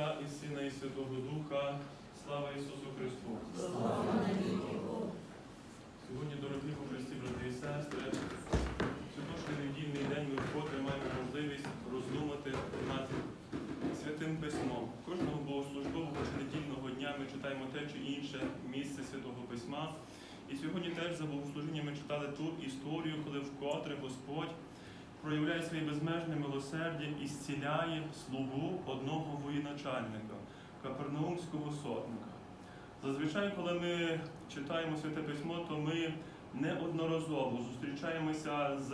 Отця і Сина, і Святого Духа. Слава Ісусу Христу! Сьогодні, дорогі у Христі, брати і сестри, сьогоднішній недільний день ми вкотре маємо можливість роздумати над святим письмом. Кожного богослужбового чи недільного дня ми читаємо те чи інше місце святого письма. І сьогодні теж за богослужінням ми читали ту історію, коли вкотре Господь проявляє своє безмежне милосердя і зціляє слугу одного воєначальника, капернаумського сотника. Зазвичай, коли ми читаємо святе письмо, то ми неодноразово зустрічаємося з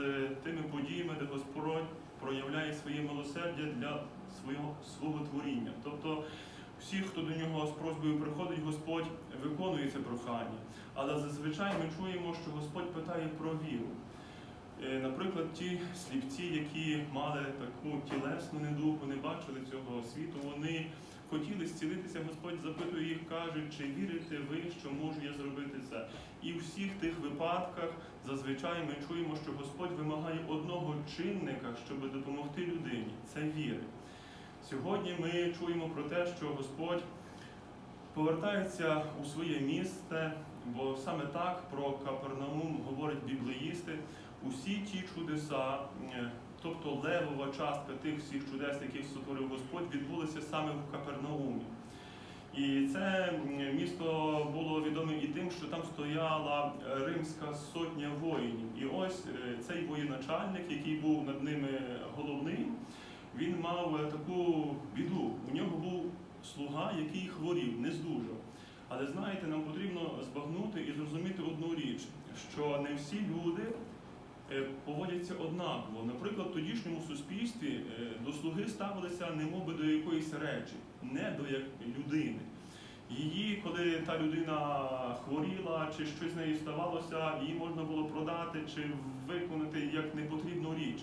тими подіями, де Господь проявляє своє милосердя для свого, свого творіння. Тобто всі, хто до нього з просьбою приходить, Господь виконує це прохання. Але зазвичай ми чуємо, що Господь питає про віру. Е, Наприклад, ті сліпці, які мали таку тілесну недугу, не бачили цього світу, вони хотіли зцілитися, Господь запитує їх, каже, чи вірите ви, що можу я зробити це? І в всіх тих випадках зазвичай ми чуємо, що Господь вимагає одного чинника, щоб допомогти людині це віри. Сьогодні ми чуємо про те, що Господь повертається у своє місце, бо саме так про Капернаум говорять біблеїсти. Усі ті чудеса, тобто левова частка тих всіх чудес, які сотворив Господь, відбулися саме в Капернаумі. І це місто було відоме і тим, що там стояла е, римська сотня воїнів. І ось е, цей воєначальник, який був над ними головним, він мав е, таку біду. У нього був слуга, який хворів, не здужав. Але знаєте, нам потрібно збагнути і зрозуміти одну річ, що не всі люди поводяться однаково. Наприклад, в тодішньому суспільстві е, до слуги ставилися немоби до якоїсь речі, не до як людини. Її, коли та людина хворіла, чи щось з нею ставалося, її можна було продати чи виконати як непотрібну річ.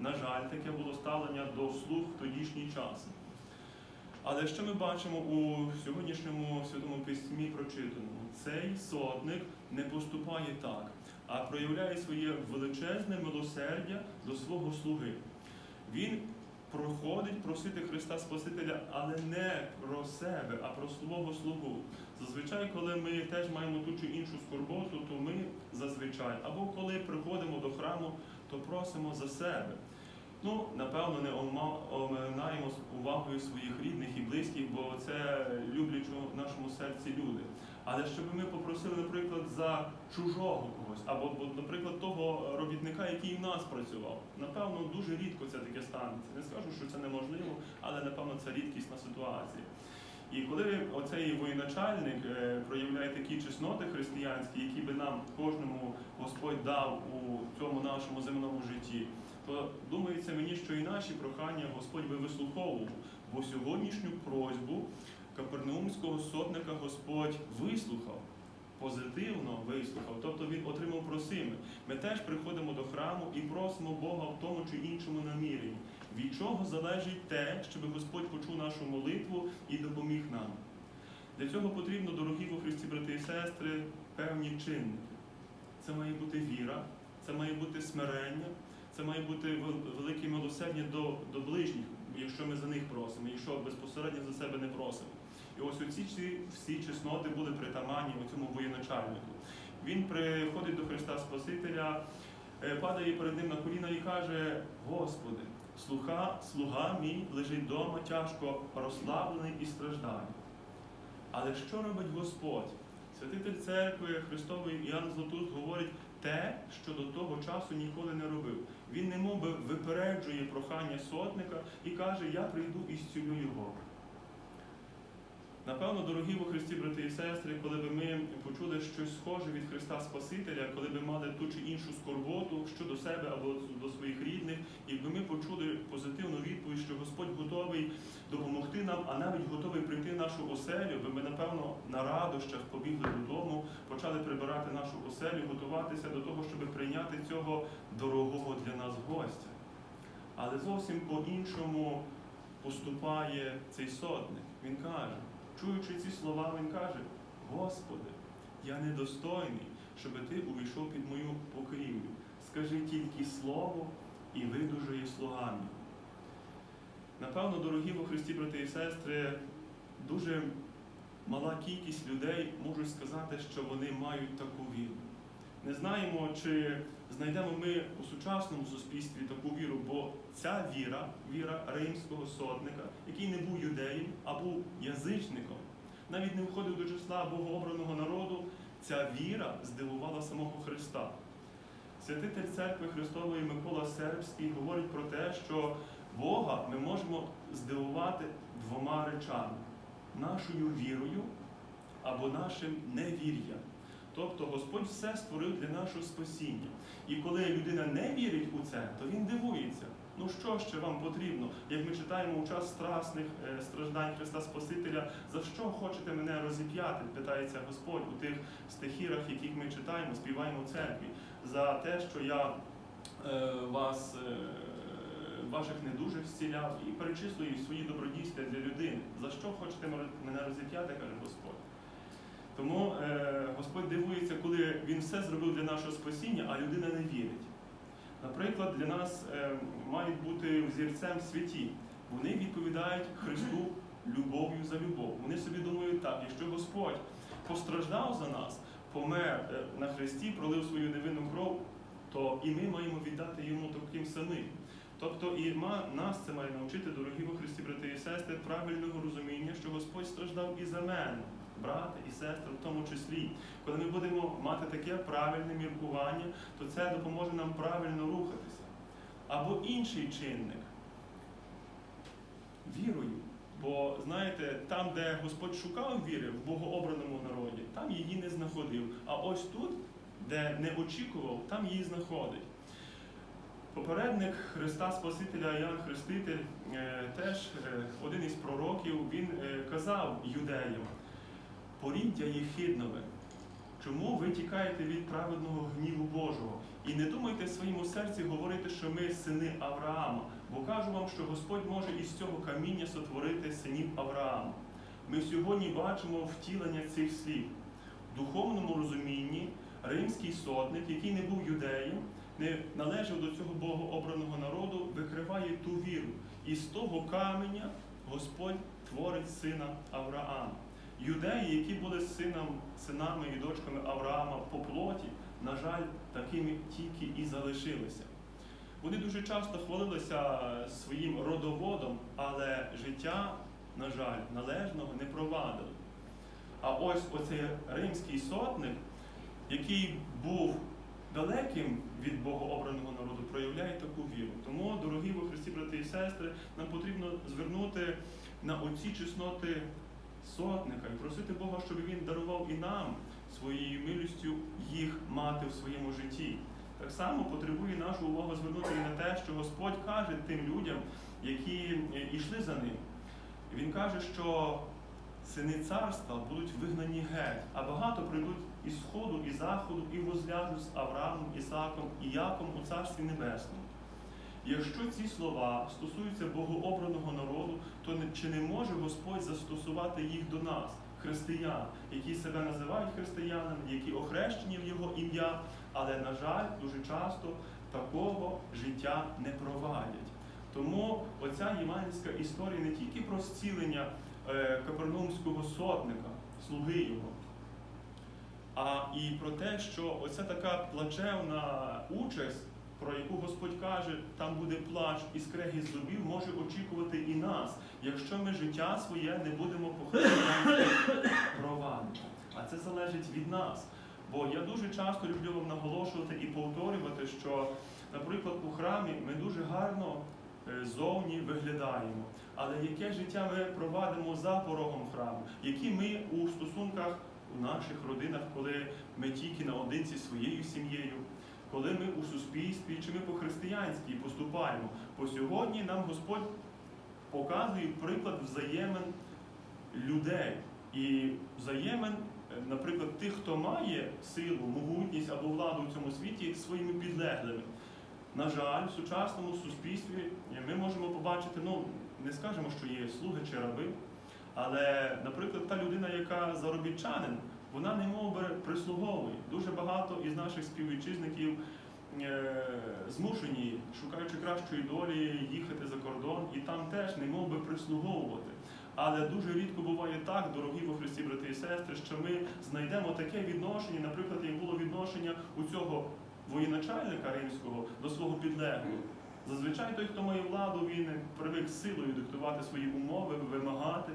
На жаль, таке було ставлення до слуг в тодішній час. Але що ми бачимо у сьогоднішньому святому письмі прочитаному? Цей сотник не поступає так, а проявляє своє величезне милосердя до свого слуги. Він проходить просити Христа Спасителя, але не про себе, а про свого слугу. Зазвичай, коли ми теж маємо ту чи іншу скорботу, то ми зазвичай, або коли приходимо до храму, то просимо за себе. Ну, напевно, не оминаємо увагою своїх рідних і близьких, бо це люблять у нашому серці люди. Але щоб ми попросили, наприклад, за чужого когось, або, наприклад, того робітника, який в нас працював. Напевно, дуже рідко це таке станеться. Не скажу, що це неможливо, але напевно це рідкісна ситуація. І коли оцей воєначальник е, проявляє такі чесноти християнські, які би нам кожному Господь дав у цьому нашому земному житті, то думається мені, що і наші прохання Господь би вислуховував, бо сьогоднішню просьбу капернаумського сотника Господь вислухав. Позитивно вислухав, тобто він отримав просиме. Ми теж приходимо до храму і просимо Бога в тому чи іншому наміренні. Від чого залежить те, щоб Господь почув нашу молитву і допоміг нам. Для цього потрібно, дорогі у Христі, брати і сестри, певні чинники. Це має бути віра, це має бути смирення, це має бути велике милосердя до, до ближніх, якщо ми за них просимо, якщо безпосередньо за себе не просимо. І ось оці всі, чесноти були притаманні у цьому воєначальнику. Він приходить до Христа Спасителя, е, падає перед ним на коліна і каже: Господи, слуга, слуга мій лежить вдома тяжко розслаблений і страждає. Але що робить Господь? Святитель церкви Христової Іоанн Златуст говорить те, що до того часу ніколи не робив. Він немов би випереджує прохання сотника і каже: Я прийду і зцілю його. Напевно, дорогі во Христі, брати і сестри, коли б ми почули щось схоже від Христа Спасителя, коли б мали ту чи іншу скорботу щодо себе або до своїх рідних, якби ми почули позитивну відповідь, що Господь готовий допомогти нам, а навіть готовий прийти в нашу оселю, би ми, напевно, на радощах побігли додому, почали прибирати нашу оселю, готуватися до того, щоб прийняти цього дорогого для нас гостя. Але зовсім по-іншому поступає цей сотник. Він каже, чуючи ці слова, він каже: Господи, я недостойний, щоби ти увійшов під мою покрівлю. Скажи тільки слово і видужує слуга. Напевно, дорогі во Христі, брати і сестри, дуже мала кількість людей можуть сказати, що вони мають таку віру. Не знаємо, чи знайдемо ми у сучасному суспільстві таку віру, бо ця віра, віра римського сотника, який не був юдеєм, а був язичником, навіть не входив до числа богообраного народу, ця віра здивувала самого Христа. Святитель церкви Христової Микола Сербський говорить про те, що Бога ми можемо здивувати двома речами: нашою вірою або нашим невір'ям. Тобто Господь все створив для нашого спасіння. І коли людина не вірить у це, то він дивується. Ну що ще вам потрібно? Як ми читаємо у час страсних е, страждань Христа Спасителя, за що хочете мене розіп'яти? питається Господь у тих стихірах, яких ми читаємо, співаємо в церкві, за те, що я е, вас. Е, Ваших недужих зціляв і перечислюю свої добродійства для людини. За що хочете мене розіп'яти, каже Господь. Тому е, Господь дивується, коли Він все зробив для нашого спасіння, а людина не вірить. Наприклад, для нас е, мають бути взірцем святі. Вони відповідають Христу любов'ю за любов. Вони собі думають так, якщо Господь постраждав за нас, помер е, на Христі, пролив свою невинну кров, то і ми маємо віддати йому таким самим. Тобто і нас це має навчити, дорогі во Христі, брати і сестри, правильного розуміння, що Господь страждав і за мене, брати і сестри, в тому числі. Коли ми будемо мати таке правильне міркування, то це допоможе нам правильно рухатися. Або інший чинник вірою. Бо знаєте, там, де Господь шукав віри в богообраному народі, там її не знаходив. А ось тут, де не очікував, там її знаходить. Попередник Христа Спасителя Ян Хреститель, е, теж е, один із пророків, він е, казав юдеям, поріддя єхиднове, чому ви тікаєте від праведного гніву Божого? І не думайте в своєму серці говорити, що ми сини Авраама, бо кажу вам, що Господь може із цього каміння сотворити синів Авраама. Ми сьогодні бачимо втілення цих слів. В духовному розумінні римський сотник, який не був юдеєм, не належав до цього богообраного народу, викриває ту віру. І з того каменя Господь творить сина Авраама. Юдеї, які були сином, синами і дочками Авраама по плоті, на жаль, такими тільки і залишилися. Вони дуже часто хвалилися своїм родоводом, але життя, на жаль, належного не провадили. А ось оцей римський сотник, який був далеким від богообраного народу, проявляє таку віру. Тому, дорогі во Христі, брати і сестри, нам потрібно звернути на оці чесноти сотника і просити Бога, щоб він дарував і нам своєю милістю їх мати в своєму житті. Так само потребує нашу увагу звернути і на те, що Господь каже тим людям, які йшли за ним. Він каже, що сини царства будуть вигнані геть, а багато прийдуть із сходу, і заходу, і возляжуть з Авраамом, Ісаком і Яком у Царстві Небесному. Якщо ці слова стосуються богообраного народу, то чи не може Господь застосувати їх до нас, християн, які себе називають християнами, які охрещені в Його ім'я, але, на жаль, дуже часто такого життя не провадять. Тому оця євангельська історія не тільки про зцілення е, капернаумського сотника, слуги його, а і про те, що оця така плачевна участь, про яку Господь каже, там буде плач і скрегіт зубів, може очікувати і нас, якщо ми життя своє не будемо по провадити. А це залежить від нас. Бо я дуже часто люблю вам наголошувати і повторювати, що, наприклад, у храмі ми дуже гарно е, зовні виглядаємо. Але яке життя ми провадимо за порогом храму, які ми у стосунках у наших родинах, коли ми тільки наодинці своєю сім'єю, коли ми у суспільстві, чи ми по-християнськи поступаємо. Бо сьогодні нам Господь показує приклад взаємин людей і взаємин, е, наприклад, тих, хто має силу, могутність або владу в цьому світі своїми підлеглими. На жаль, в сучасному суспільстві ми можемо побачити, ну не скажемо, що є слуги чи раби, але, наприклад, та людина, яка заробітчанин, вона не мов би прислуговує. Дуже багато із наших співвітчизників е, змушені, шукаючи кращої долі, їхати за кордон і там теж не мов би прислуговувати. Але дуже рідко буває так, дорогі во Христі, брати і сестри, що ми знайдемо таке відношення, наприклад, як було відношення у цього воєначальника римського до свого підлеглого. Зазвичай той, хто має владу, він привик силою диктувати свої умови, вимагати.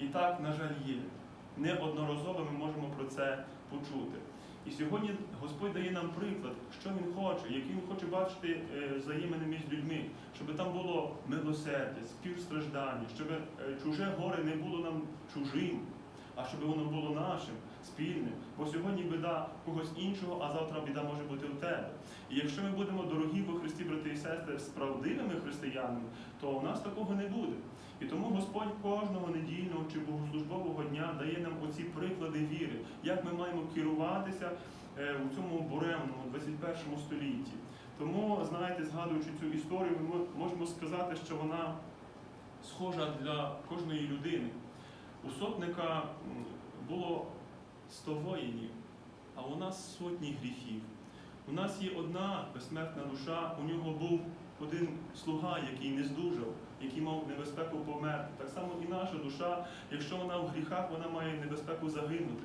І так, на жаль, є. Неодноразово ми можемо про це почути. І сьогодні Господь дає нам приклад, що Він хоче, які Він хоче бачити е, взаємини між людьми, щоб там було милосердя, співстраждання, щоб е, чуже горе не було нам чужим, а щоб воно було нашим, спільним. Бо сьогодні біда когось іншого, а завтра біда може бути у тебе. І якщо ми будемо дорогі во Христі, брати і сестри, справдивими християнами, то у нас такого не буде. І тому Господь кожного недільного чи богослужбового дня дає нам оці приклади віри, як ми маємо керуватися е, у цьому буремному 21 столітті. Тому, знаєте, згадуючи цю історію, ми можемо сказати, що вона схожа для кожної людини. У сотника було 100 воїнів, а у нас сотні гріхів. У нас є одна безсмертна душа, у нього був один слуга, який не здужав, який мав небезпеку померти. Так само і наша душа, якщо вона в гріхах, вона має небезпеку загинути.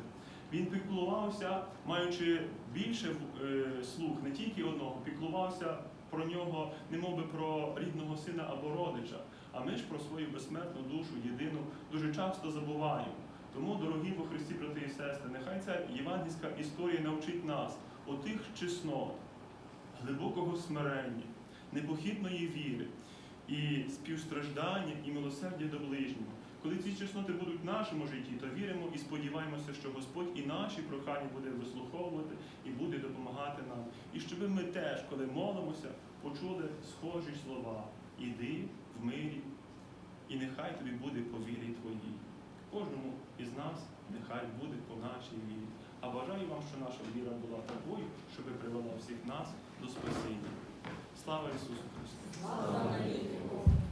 Він піклувався, маючи більше е, слуг, не тільки одного, піклувався про нього, не про рідного сина або родича. А ми ж про свою безсмертну душу, єдину, дуже часто забуваємо. Тому, дорогі во Христі, брати і сестри, нехай ця євангельська історія навчить нас отих чеснот, глибокого смирення, непохитної віри і співстраждання і милосердя до ближнього. Коли ці чесноти будуть в нашому житті, то віримо і сподіваємося, що Господь і наші прохання буде вислуховувати і буде допомагати нам. І щоб ми теж, коли молимося, почули схожі слова Іди в мирі, і нехай тобі буде по вірі твоїй. Кожному із нас нехай буде по нашій вірі. А бажаю вам, що наша віра була такою, щоб привела всіх нас до спасіння. Слава Ісусу Христу!